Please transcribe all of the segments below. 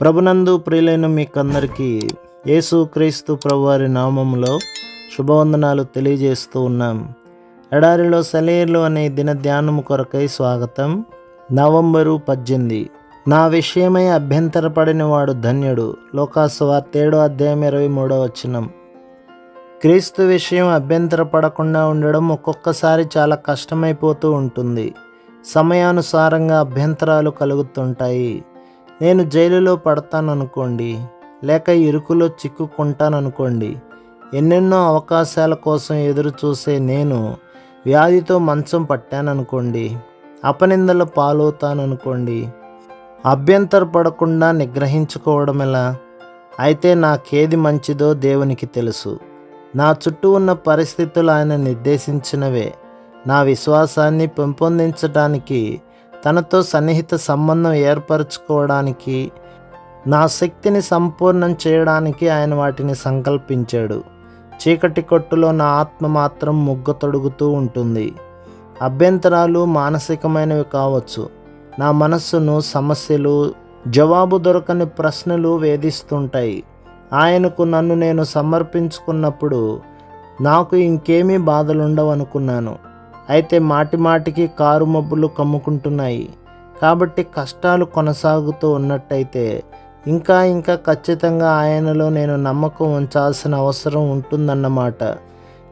ప్రభునందు ప్రియులైన మీకందరికీ యేసు క్రీస్తు ప్రభువారి నామంలో శుభవందనాలు తెలియజేస్తూ ఉన్నాం. ఎడారిలో సెలయర్లు అనే దిన ధ్యానము కొరకై స్వాగతం. నవంబరు పద్దెనిమిది. నా విషయమై అభ్యంతరపడిన వాడు ధన్యుడు లోకాసువార్త ఏడో అధ్యాయం ఇరవై మూడో వచనం. క్రీస్తు విషయం అభ్యంతరపడకుండా ఉండడం ఒక్కొక్కసారి చాలా కష్టమైపోతూ ఉంటుంది. సమయానుసారంగా అభ్యంతరాలు కలుగుతుంటాయి. నేను జైలులో పడతాననుకోండి లేక ఇరుకులో చిక్కుకుంటాననుకోండి ఎన్నెన్నో అవకాశాల కోసం ఎదురు చూసే నేను వ్యాధితో మంచం పట్టాననుకోండి అపనిందల పాలవుతాననుకోండి అభ్యంతరపడకుండా నిగ్రహించుకోవడం ఎలా? అయితే నాకేది మంచిదో దేవునికి తెలుసు. నా చుట్టూ ఉన్న పరిస్థితులు ఆయన నిర్దేశించినవే. నా విశ్వాసాన్ని పెంపొందించడానికి తనతో సన్నిహిత సంబంధం ఏర్పరచుకోవడానికి నా శక్తిని సంపూర్ణం చేయడానికి ఆయన వాటిని సంకల్పించాడు. చీకటి కొట్టులో నా ఆత్మ మాత్రం ముగ్గ తొడుగుతూ ఉంటుంది. అభ్యంతరాలు మానసికమైనవి కావచ్చు. నా మనస్సును సమస్యలు జవాబు దొరకని ప్రశ్నలు వేధిస్తుంటాయి. ఆయనకు నన్ను నేను సమర్పించుకున్నప్పుడు నాకు ఇంకేమీ బాధలుండవనుకున్నాను. అయితే మాటి మాటికి కారు మబ్బులు కమ్ముకుంటున్నాయి. కాబట్టి కష్టాలు కొనసాగుతూ ఉన్నట్టయితే ఇంకా ఇంకా ఖచ్చితంగా ఆయనలో నేను నమ్మకం ఉంచాల్సిన అవసరం ఉంటుందన్నమాట.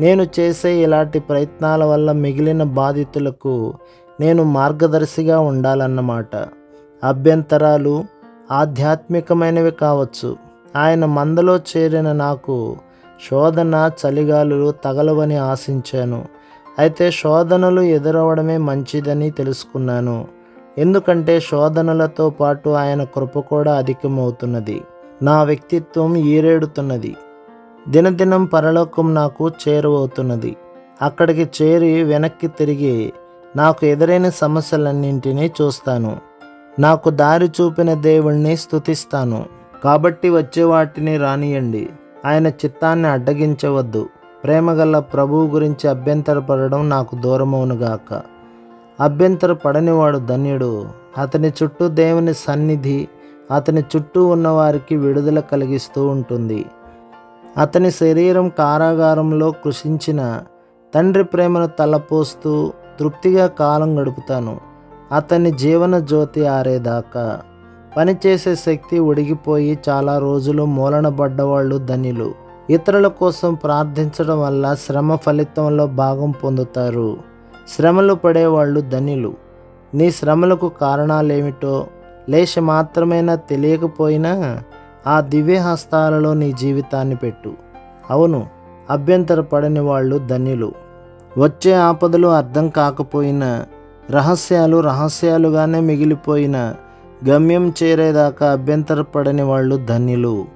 నేను చేసే ఇలాంటి ప్రయత్నాల వల్ల మిగిలిన బాధితులకు నేను మార్గదర్శిగా ఉండాలన్నమాట. అభ్యంతరాలు ఆధ్యాత్మికమైనవి కావచ్చు. ఆయన మందలో చేరిన నాకు శోధన చలిగాలులు తగలవని ఆశించాను. అయితే శోధనలు ఎదురవడమే మంచిదని తెలుసుకున్నాను. ఎందుకంటే శోధనలతో పాటు ఆయన కృప కూడా అధికమవుతున్నది. నా వ్యక్తిత్వం ఈరేడుతున్నది. దినదినం పరలోకం నాకు చేరువవుతున్నది. అక్కడికి చేరి వెనక్కి తిరిగి నాకు ఎదురైన సమస్యలన్నింటినీ చూస్తాను. నాకు దారి చూపిన దేవుణ్ణి స్థుతిస్తాను కాబట్టి వచ్చే వాటిని రానియండి. ఆయన చిత్తాన్ని అడ్డగించవద్దు. ప్రేమగల ప్రభువు గురించి అభ్యంతరపడడం నాకు దూరమవునుగాక. అభ్యంతర పడనివాడు ధన్యుడు. అతని చుట్టూ దేవుని సన్నిధి అతని చుట్టూ ఉన్నవారికి విడుదల కలిగిస్తూ ఉంటుంది. అతని శరీరం కారాగారంలో కృషించిన తండ్రి ప్రేమను తలపోస్తూ తృప్తిగా కాలం గడుపుతాను. అతని జీవన జ్యోతి ఆరేదాకా. పనిచేసే శక్తి ఉడిగిపోయి చాలా రోజులు మూలనబడ్డవాళ్ళు ధనిలు ఇతరుల కోసం ప్రార్థించడం వల్ల శ్రమ ఫలితంలో భాగం పొందుతారు. శ్రమలు పడేవాళ్ళు ధనిలు. నీ శ్రమలకు కారణాలేమిటో లేశ మాత్రమైనా తెలియకపోయినా ఆ దివ్య హస్తాలలో నీ జీవితాన్ని పెట్టు. అవును అభ్యంతర పడని వాళ్ళు ధన్యులు వచ్చే ఆపదలు అర్థం కాకపోయినా రహస్యాలు రహస్యాలుగానే మిగిలిపోయిన గమ్యం చేరేదాకా అభ్యంతరపడని వాళ్ళు ధన్యులు